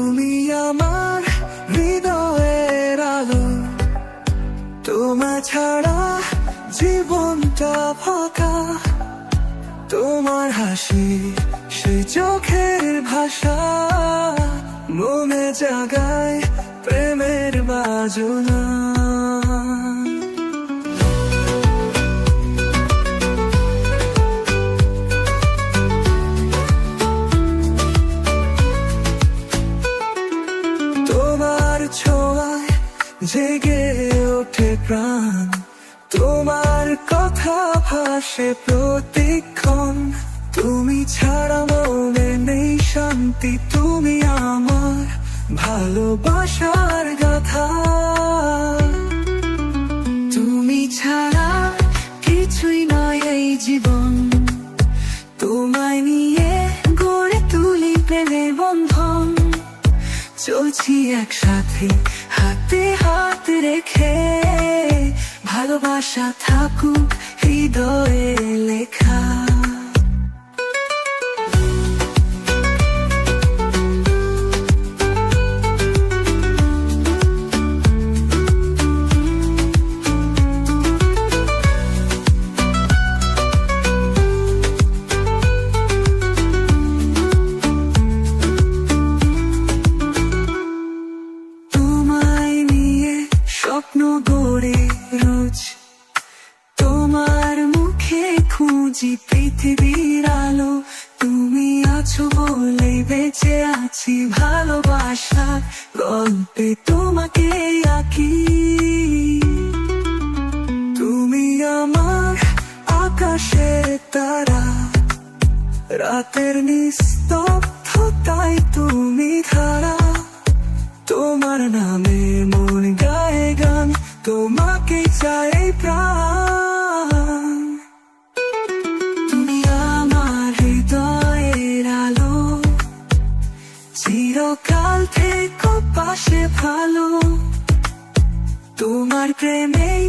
তুমি আমার হৃদয়ের আলো। তোমা ছাড়া জীবনটা ফাঁকা। তোমার হাসি সে চোখের ভাষা। মনে জাগায় প্রেমের বাজনা। ছোঁয়ায় জেগে ওঠে প্রাণ। তোমার কথা ভাসে প্রতিক্ষণ। তুমি ছাড়া মনে নেই শান্তি, তুমি আমার ভালোবাসার গাথা। তুমি ছাড়া কিছুই নয় এই জীবন। চলছি একসাথে হাতে হাত রেখে। ভালোবাসা থাকুক হৃদয়ে। খুঁজি পৃথিবীর আলো। তুমি আছো বলে বেঁচে আছি ভালোবাসা। গল্পে তোমাকে আঁকি। তুমি আমার আকাশের তারা। রাতের নিস্তব্ধতায় তুমি ধারা। তোমার নামে পাশে ভালো। তোমার প্রেমে